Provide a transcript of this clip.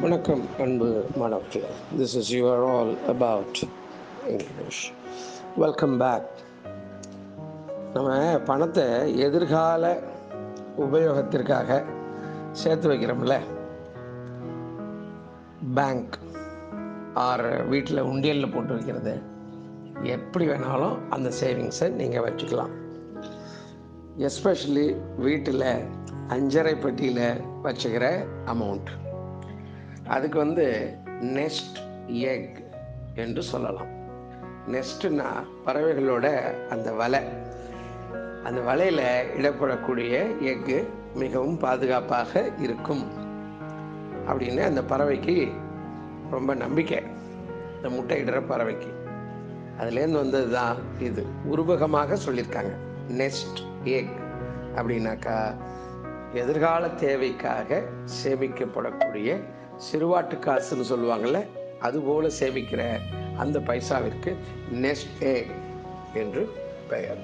வணக்கம் அன்பு மாணவர்களே. This is your all about English welcome back நம்ம பணத்தை எதிர்கால உபயோகத்திற்காக சேர்த்து வைக்கிறோம்ல. பேங்க் ஆர் வீட்டில் உண்டியலில் போட்டு வைக்கிறது. எப்படி வேணாலும் அந்த சேவிங்ஸை நீங்கள் வச்சுக்கலாம். எஸ்பெஷலி வீட்டில் அஞ்சரை பெட்டியில் வச்சுக்கிற அமௌண்ட் அதுக்கு வந்து நெஸ்ட் எக் என்று சொல்லலாம். நெஸ்ட்னா பறவைகளோட அந்த வலை. அந்த வலையில் இடப்படக்கூடிய எக்கு மிகவும் பாதுகாப்பாக இருக்கும். அப்படின்னு அந்த பறவைக்கு ரொம்ப நம்பிக்கை. இந்த முட்டையிடுற பறவைக்கு. அதுலேருந்து வந்தது தான் இது. உருவகமாக சொல்லியிருக்காங்க. நெஸ்ட் எக் அப்படின்னாக்கா எதிர்கால தேவைக்காக சேமிக்கப்படக்கூடிய சிறுவாட்டு காசுன்னு சொல்லுவாங்கள்ல அதுபோல் சேமிக்கிற அந்த பைசாவிற்கு நெஸ்ட் என்று பெயர்.